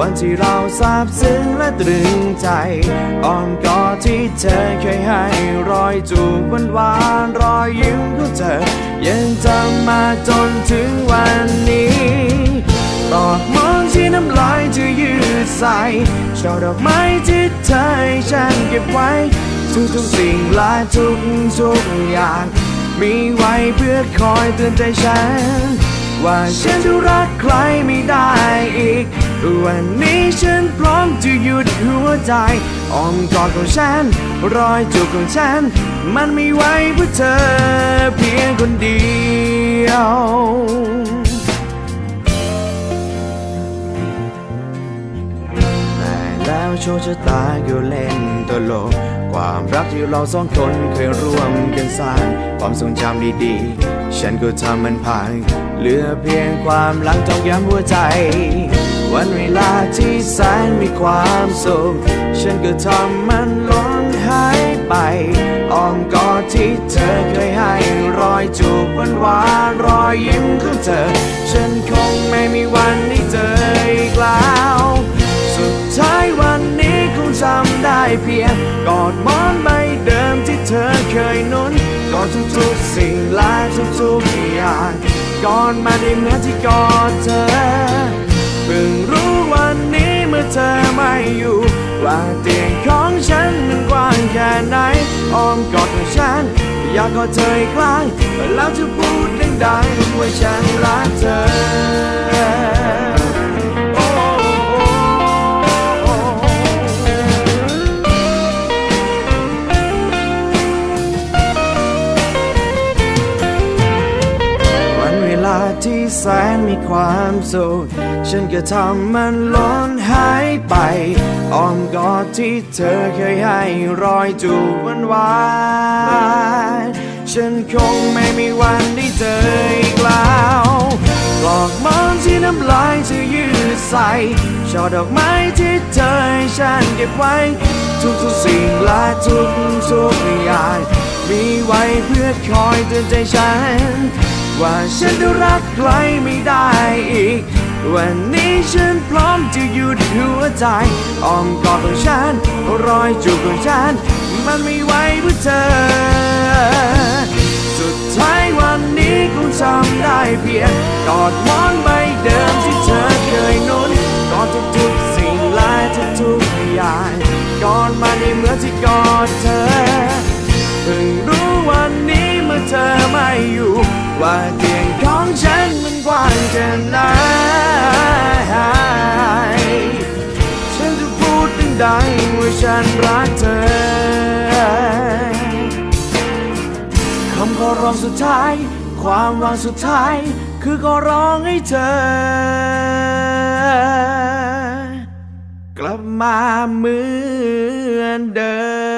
วันที่เราซาบซึ้งและตรึงใจอ้อมกอดที่เธอเคยให้รอยจูบหวานวานๆรอยยิ้มของเธอ ยังจำมาจนถึงวันนี้ตอกมองที่น้ำลายเธอยืดใส่ช่อดอกไม้ที่เธอให้ฉันเก็บไว้ ทุกทุกสิ่งและทุกทุกอย่าง มีไว้เพื่อคอยเตือนใจฉัน ว่าฉันจะรักใคร ใจอ้อมกอดของฉัน รอยจูบของฉัน มันไม่ไว้เพื่อเธอเพียงคนเดียว แล้วโชคชะตาก็เล่นตลก ความรักที่เราสองคนเคยร่วมกันสร้างความทรงจำดีๆ ฉันก็ทำมันพัง เหลือเพียงความหลังจองย้ำหัวใจ วันเวลาที่แสนมีความสุข ฉันก็ทำมันล้นหายไปอ้อมกอดที่เธอเคยให้รอยจูบหวานหวานๆรอยยิ้มของเธอ ฉันคงไม่มีวันไเพียงกอดมอนใบเดิมที่เธอเคยนุนกอดทุกๆสิ่งและทุกๆอย่างกอดมาได้เมือที่กอดเธอเพิ่งรู้วันนี้เมื่อเธอไม่อยู่ ว่าเตียงของฉันมันกว้างแค่ไหนอ้อมกอดของฉันอยากกอดเธออีกครั้งแล้วจะพูดดังๆว่าฉันรักเธอ ที่แสนมีความสุขฉันก็ทำมันล้นหายไปอ้อมกอดที่เธอเคยให้รอยจูบหวานวานฉันคงไม่มีวันได้เจออีกแล้วกลอกมอนที่น้ำลายเธอยืดใส่ช่อดอกไม้ที่เธอให้ฉันเก็บไว้ ทุกๆสิ่งและทุกๆอย่างมีไว้เพื่อคอยเตือนใจฉัน ว่าฉันจะรักใครไม่ได้อีก วันนี้ฉันพร้อมจะหยุดหัวใจอ้อมกอดของฉัน รอยจูบของฉัน มันไม่ไหวเพื่อเธอ สุดท้ายวันนี้คงจำได้เพียงกอดมอนใบเดิมที่เธอเคยนุ่นกอดทุกๆสิ่งและทุกๆอย่างกอดมาในเหมือนที่กอดเธอ เตียงของฉันมันกว้างแค่ไหนฉันจะพูดดังๆว่าฉันรักเธอคำขอร้องสุดท้าย ความหวังสุดท้าย คือขอร้องให้เธอ กลับมาเหมือนเดิม